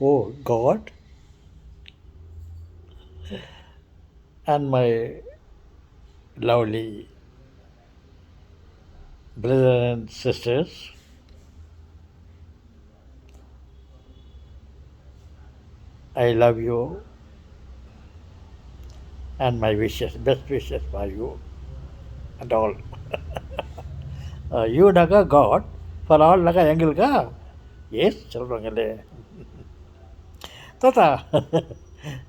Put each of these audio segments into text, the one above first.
Oh God and my lovely brothers and sisters, I love you and my wishes, best wishes for you and all. uh, you naga God, for all naga எங்களுக்கா S சொல்கிறாங்களே தாத்தா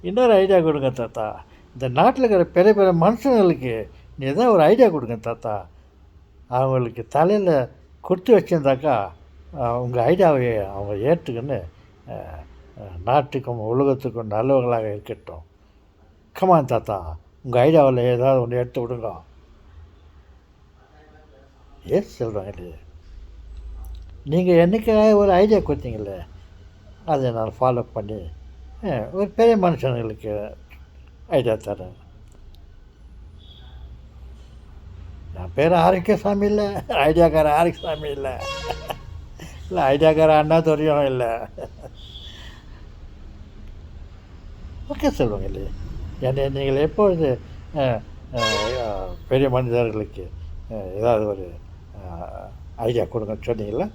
இன்னொரு idea கொடுங்க தாத்தா. இந்த நாட்டில் இருக்கிற பெரிய பெரிய மனுஷங்களுக்கு நீ ஏதாவது ஒரு ஐடியா கொடுங்க தாத்தா. அவங்களுக்கு தலையில் கொடுத்து வச்சிருந்தாக்கா உங்கள் ஐடியாவை அவங்க ஏற்றுக்குன்னு நாட்டுக்கும் உலகத்துக்கும் நல்லவர்களாக இருக்கட்டும். கமான் தாத்தா உங்கள் ஐடியாவில் ஏதாவது ஒன்று எடுத்து விடுங்க. எஸ் சொல்கிறாங்களே நீங்கள் என்னைக்காக ஒரு ஐடியா கொடுத்தீங்களே அதை நான் ஃபாலோ பண்ணி ஒரு பெரிய மனுஷனுங்களுக்கு ஐடியா தரேன் என் பேர் ஆரோக்கியசாமி இல்லை ஐடியாக்கார ஆரோக்கியசாமி இல்லை இல்லை ஐடியாக்கார அண்ணா தெரியும் இல்லை ஓகே சொல்லுவாங்க இல்லையே என்னை நீங்கள் எப்பொழுது பெரிய மனிதர்களுக்கு ஏதாவது ஒரு ஐடியா கொடுங்கன்னு சொன்னீங்களா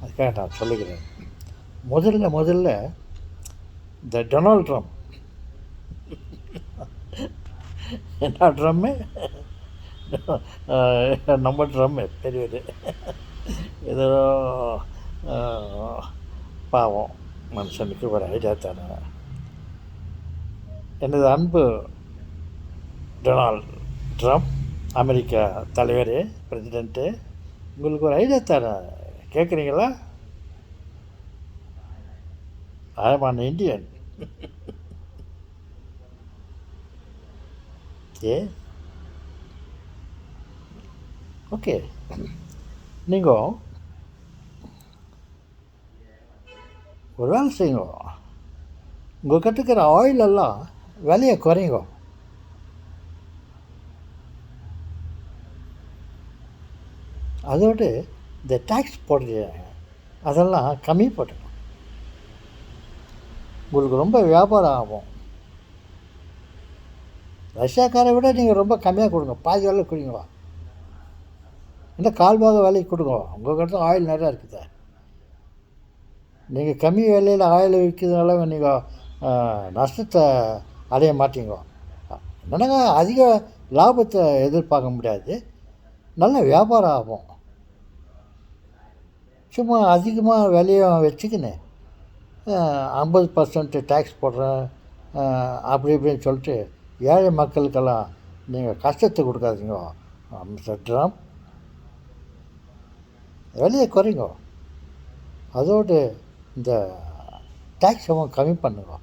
அதுக்காக நான் சொல்லுகிறேன் முதல்ல முதல்ல த டொனால்ட் ட்ரம்ப் என்ன ட்ரம்மு நம்ம ட்ரம்மு பெரியவர் ஏதோ uh, பாவம். மனுஷனுக்கு ஒரு ஐடியா தானே. எனது அன்பு? டொனால்ட் ட்ரம்ப் அமெரிக்கா தலைவர் பிரசிடெண்ட்டு உங்களுக்கு ஒரு ஐடியா தரேன் கேட்குறீங்களா ஐ ஆம் அன் இந்தியன் ஓகே நீங்கள் ஒரு வேலை செய்யுங்க உங்கள் கற்றுக்கிற ஆயில் எல்லாம் விலையை குறைங்க அதோடு இந்த டேக்ஸ் போடுறீங்க. அதெல்லாம் கம்மி போட்டு உங்களுக்கு ரொம்ப வியாபாரம் ஆகும். ரஷ்யாக்காரை விட நீங்கள் ரொம்ப கம்மியாக கொடுங்க. பாதி விலை கொடுங்கவா இல்லை கால்பாக வேலைக்கு விலைக்கு கொடுங்க உங்கள் கிட்ட ஆயில் நிறையா இருக்குது நீங்கள் கம்மி விலையில் ஆயில் விற்கிறதுனால நீங்கள் நஷ்டத்தை அடைய மாட்டீங்க என்னங்க அதிக லாபத்தை எதிர்பார்க்க முடியாது. நல்ல வியாபாரம் ஆகும். சும்மா அதிகமாக விலையும் வச்சுக்கின்னு ஐம்பது பர்சன்ட் டேக்ஸ் போடுறேன் அப்படி இப்படின்னு சொல்லிட்டு ஏழை மக்களுக்கெல்லாம் நீங்கள் கஷ்டத்தை கொடுக்காதீங்க. மிஸ்டர் ட்ரம்ப் விலையை குறைங்க. அதோடு இந்த டேக்ஸ் அவன் கம்மி பண்ணுங்க.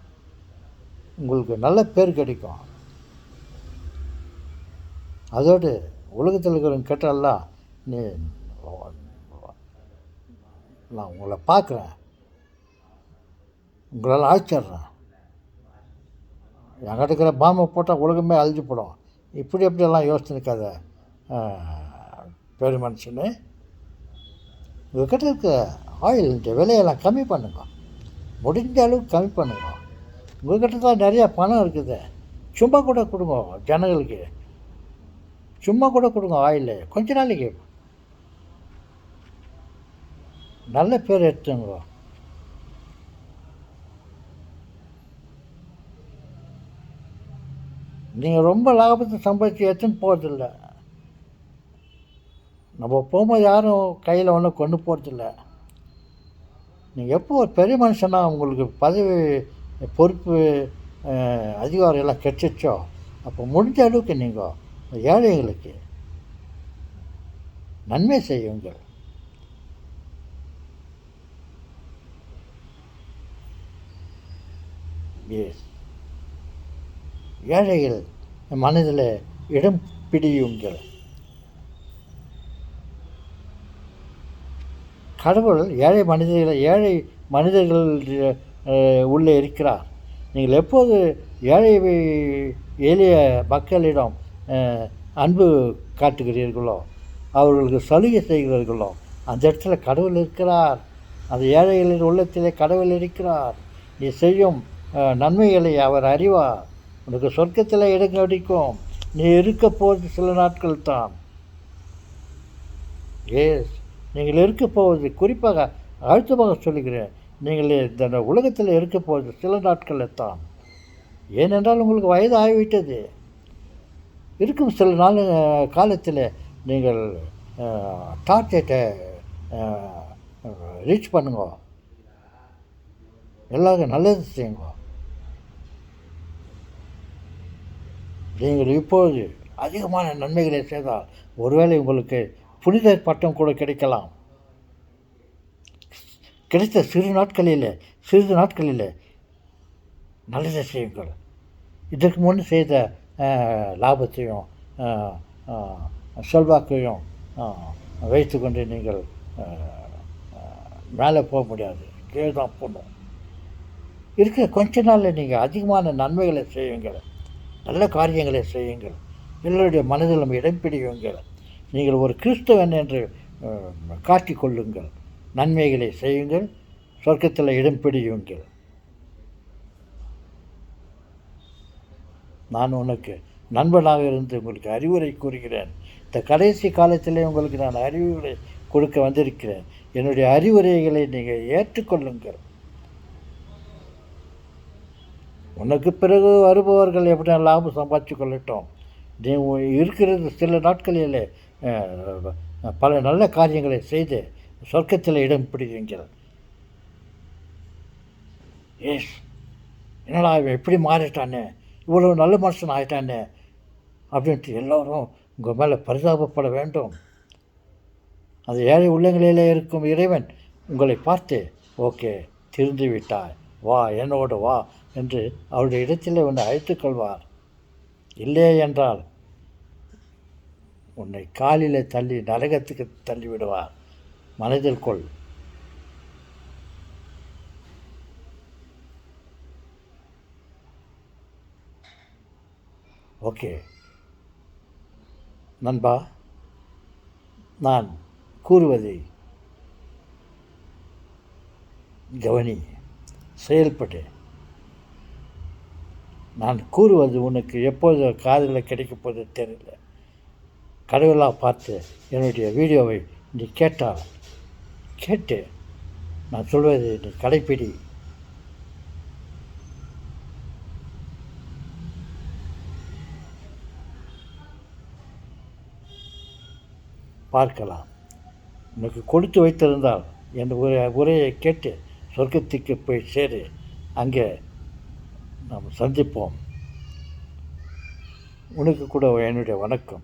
உங்களுக்கு நல்ல பேர் கிடைக்கும். அதோடு உலகத்தில் இருக்கிறவங்க கேட்டாலாம் நீ நான் உங்களை பார்க்குறேன். உங்களால் ஆச்சரிறேன் எங்கிட்ட இருக்கிற பாம்பை போட்டால் உலகமே அழிஞ்சு போடும். இப்படி எப்படியெல்லாம் யோசிச்சு நிற்காத பெரிய மனுஷனு? உங்கள்கிட்ட இருக்க ஆயில் விலையெல்லாம் கம்மி பண்ணுங்க. முடிஞ்ச அளவுக்கு கம்மி பண்ணுங்க. உங்கள்கிட்ட தான் நிறையா பணம் இருக்குது. சும்மா கூட கொடுங்க ஜனங்களுக்கு. சும்மா கூட கொடுங்க ஆயில் கொஞ்ச நாளைக்கு. நல்ல பேர் எடுத்துங்க. நீங்கள் ரொம்ப லாபத்தை சம்பாதிச்சு எடுத்துன்னு போகிறதில்ல நம்ம போகும்போது யாரும் கையில் ஒன்றும் கொண்டு போகிறதில்ல நீங்கள் எப்போ ஒரு பெரிய மனுஷனா உங்களுக்கு பதவி பொறுப்பு அதிகாரம் எல்லாம் கிடச்சிச்சோ அப்போ முடிஞ்ச அளவுக்கு நீங்கள் ஏழைகளுக்கு நன்மை செய்யுங்கள். எஸ் ஏழைகள் மனதில் இடம் பிடியுங்கள். கடவுள் ஏழை மனிதர்களை ஏழை மனிதர்கள் உள்ளே இருக்கிறார். நீங்கள் எப்போது ஏழை எளிய மக்களிடம் அன்பு காட்டுகிறீர்களோ அவர்களுக்கு சலுகை செய்கிறீர்களோ அந்த இடத்துல கடவுள் இருக்கிறார். அந்த ஏழைகளின் உள்ளத்திலே கடவுள் இருக்கிறார். நீ செய்யும் நன்மைகளை அவர் அறிவார். உனக்கு சொர்க்கத்தில் இடம் கிடைக்கும். நீ இருக்க போவது சில நாட்கள் தான் ஏஸ் நீங்கள் இருக்க போவது குறிப்பாக அழுத்தமாக சொல்லுகிறேன். நீங்கள் இந்த உலகத்தில் இருக்க போவது சில நாட்களில் தான் ஏனென்றால் உங்களுக்கு வயது ஆகிவிட்டது. இருக்கும் சில நாள் காலத்தில் நீங்கள் டார்கெட்டை ரீச் பண்ணுங்க. எல்லாருக்கும் நல்லது செய்யுங்க. நீங்கள் இப்போது அதிகமான நன்மைகளை செய்தால் ஒருவேளை உங்களுக்கு புனித பட்டம் கூட கிடைக்கலாம். கிடைத்த சிறு நாட்களில் சிறிது நாட்களில் நல்லதை செய்யுங்கள். இதற்கு முன் செய்த லாபத்தையும் செல்வாக்கையும் வைத்து வைத்துக்கொண்டு நீங்கள் மேலே போக முடியாது. கீழே தான் போகணும் இருக்கிற கொஞ்ச நாளில் நீங்கள் அதிகமான நன்மைகளை செய்யுங்கள். நல்ல காரியங்களை செய்யுங்கள். எல்லோருடைய மனதிலும் இடம் பிடியுங்கள். நீங்கள் ஒரு கிறிஸ்தவன் என்று அஹ், காட்டிக்கொள்ளுங்கள். நன்மைகளை செய்யுங்கள். சொர்க்கத்தில் இடம் பிடியுங்கள். நான் உனக்கு நண்பனாக இருந்து உங்களுக்கு அறிவுரை கூறுகிறேன். இந்த கடைசி காலத்திலே உங்களுக்கு நான் அறிவுரை கொடுக்க வந்திருக்கிறேன். என்னுடைய அறிவுரைகளை நீங்கள் ஏற்றுக்கொள்ளுங்கள். உனக்கு பிறகு வருபவர்கள் எப்படி லாபம் சம்பாதிச்சு கொள்ளட்டும் நீ இருக்கிறது சில நாட்களில் பல நல்ல காரியங்களை செய்து சொர்க்கத்தில் இடம் பிடிக்குங்கள் எஸ் என்னடா இவன் எப்படி மாறிட்டானே? இவ்வளோ நல்ல மனுஷன் ஆகிட்டானே அப்படின்ட்டு எல்லோரும் உங்கள் மேலே பரிதாபப்பட வேண்டும். அது ஏழை உள்ளங்களிலே இருக்கும் இறைவன் உங்களை பார்த்து ஓகே திருந்து விட்டாய் வா என்னோடு வா. என்று அவருடைய இடத்திலே உன்னை அழைத்துக் கொள்வார். இல்லையே என்றால் உன்னை காலிலே தள்ளி நரகத்துக்கு தள்ளிவிடுவார் மனதில் கொள். ஓகே. நண்பா நான் கூறுவதை கவனி செயல்பட்டேன் நான் கூறுவது உனக்கு எப்போது காதில் கிடைக்கப் போது தெரியல. கடவுளாக பார்த்து என்னுடைய வீடியோவை நீ கேட்டால் கேட்டு நான் சொல்வது நீ கடைப்பிடி. பார்க்கலாம். உனக்கு கொடுத்து வைத்திருந்தால் என் உரை உரையை கேட்டு சொர்க்கத்துக்கு போய் சேரு. அங்கே நாம் சந்திப்போம். உனக்கு கூட என்னுடைய வணக்கம்.